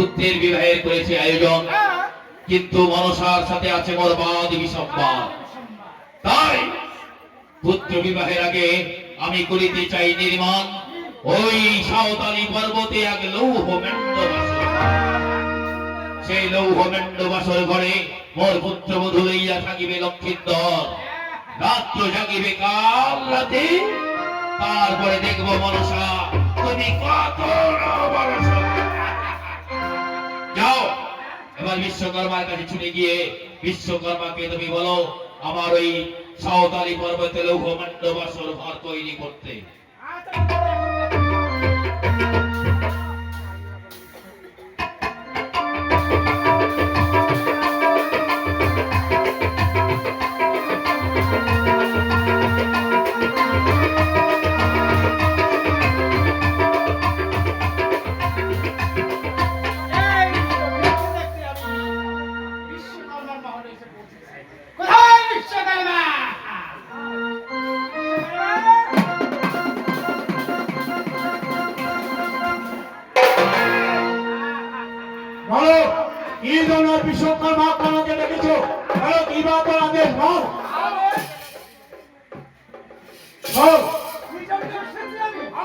পুত্রের বিবাহের করেছে আয়োজন। কিন্তু মনসার সাথে আছে বরবাদ বিসম্বাদ। তাই পুত্র বিবাহের আগে আমি করিতে চাই নির্মাণ। ওই সাঁওতালি পর্বতে এক লৌহ মেন্ড সেই লৌহ মেন্ড বাসর ঘরে মোর পুত্র বধূ লইয়া থাকিবে লক্ষিন্দর রাত্র জাগিবে কাল রাতে। তারপরে দেখব মনসা তুমি কত না মনসা এবার বিশ্বকর্মার কাছে ছুটে গিয়ে বিশ্বকর্মাকে তুমি বলো, আমার ওই সাঁওতালি পর্বতে লৌহ মন্ড বাসর ঘর তৈরি করতে?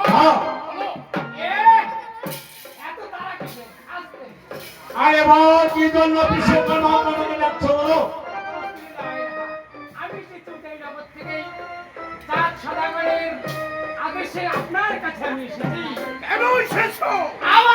হ্যাঁ বলো। এ, এত তাড়া কিসের? আস্তে। আরে বল কি জন্য বিশ্বকর্মা আপনাকে ডাকছো বলো আমি যে চৌধুরী থেকে চাঁদ সদাগরের আদেশে আপনার কাছে আমি এসেছি কেন এসেছ আমার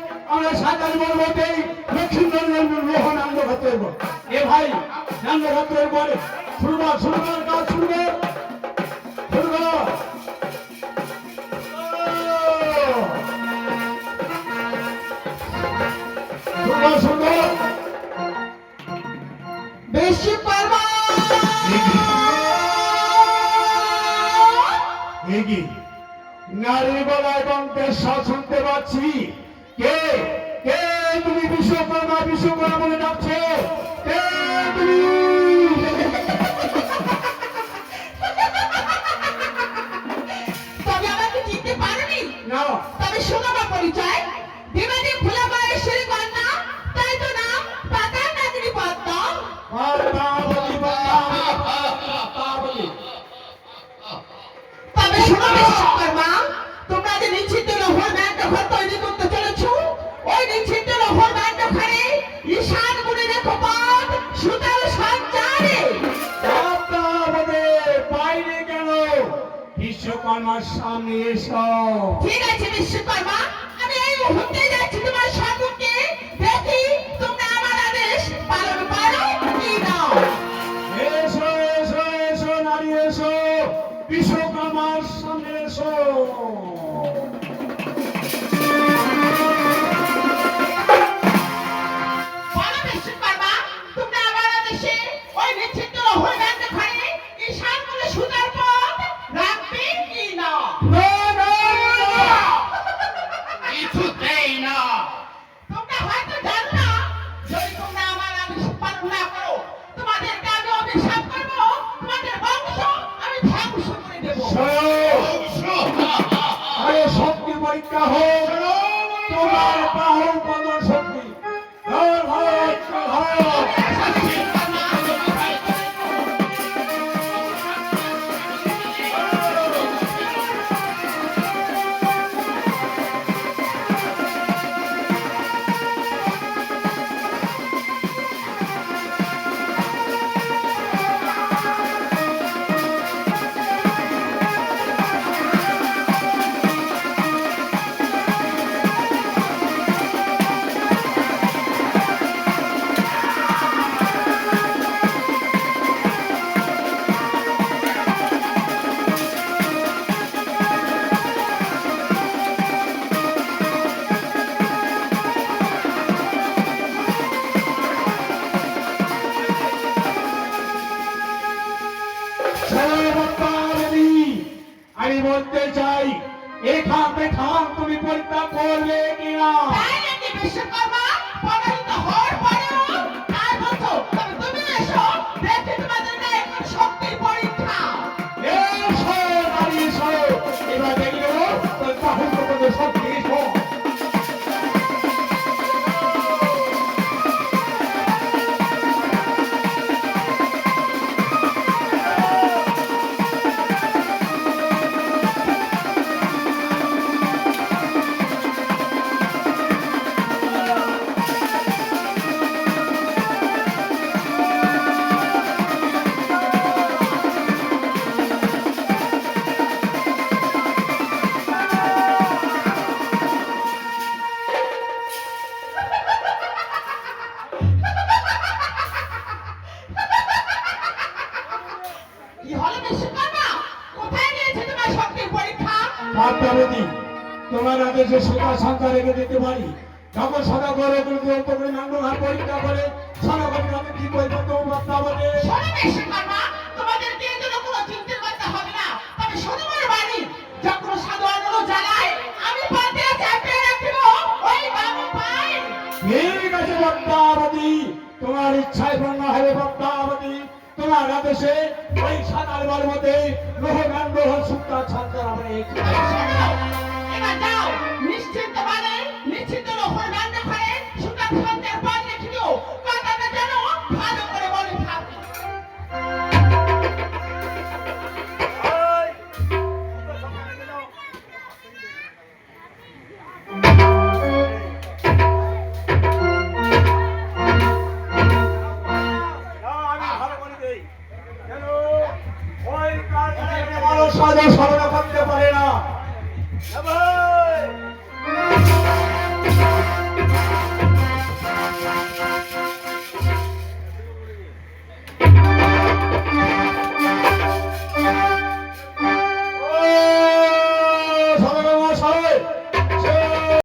আমরা সাঁতার পর্বতে লক্ষ্মীন্দর রোহন আনন্দ করতে হইব। এ ভাই আনন্দ করতে হইব শুরু কর শুরু কর কাজ শুরু কর। কর। নারী বলা এবং পেশা শুনতে পাচ্ছি কে? কে তুমি বিশ্বকর্মা? বিশ্বকর্মা বলে বিশ্বকর্মার সামনে এসো। ঠিক আছে বিশ্বকর্মা আমি এই মুহূর্তে পরীক্ষা আমি বলতে চাই এখান থেকে তুমি পরীক্ষা করবে কিনা? বিশ্বকর্মা পরাজিত হয় তোমার আদেশে সোজা সংখ্যা রেখে দিতে পারি যখন সদা করে করে নান্ডঘাট পরীক্ষা করে সারা করে আমি কি করব ওই বাবু পাই। ঠিক আছে পদ্মাবতী তোমার ইচ্ছায় পূর্ণ হবে পদ্মাবতী। তোমার আদেশে ওই বার মধ্যে লোহ গান লোহ সুক্তা ছাত্র আমরা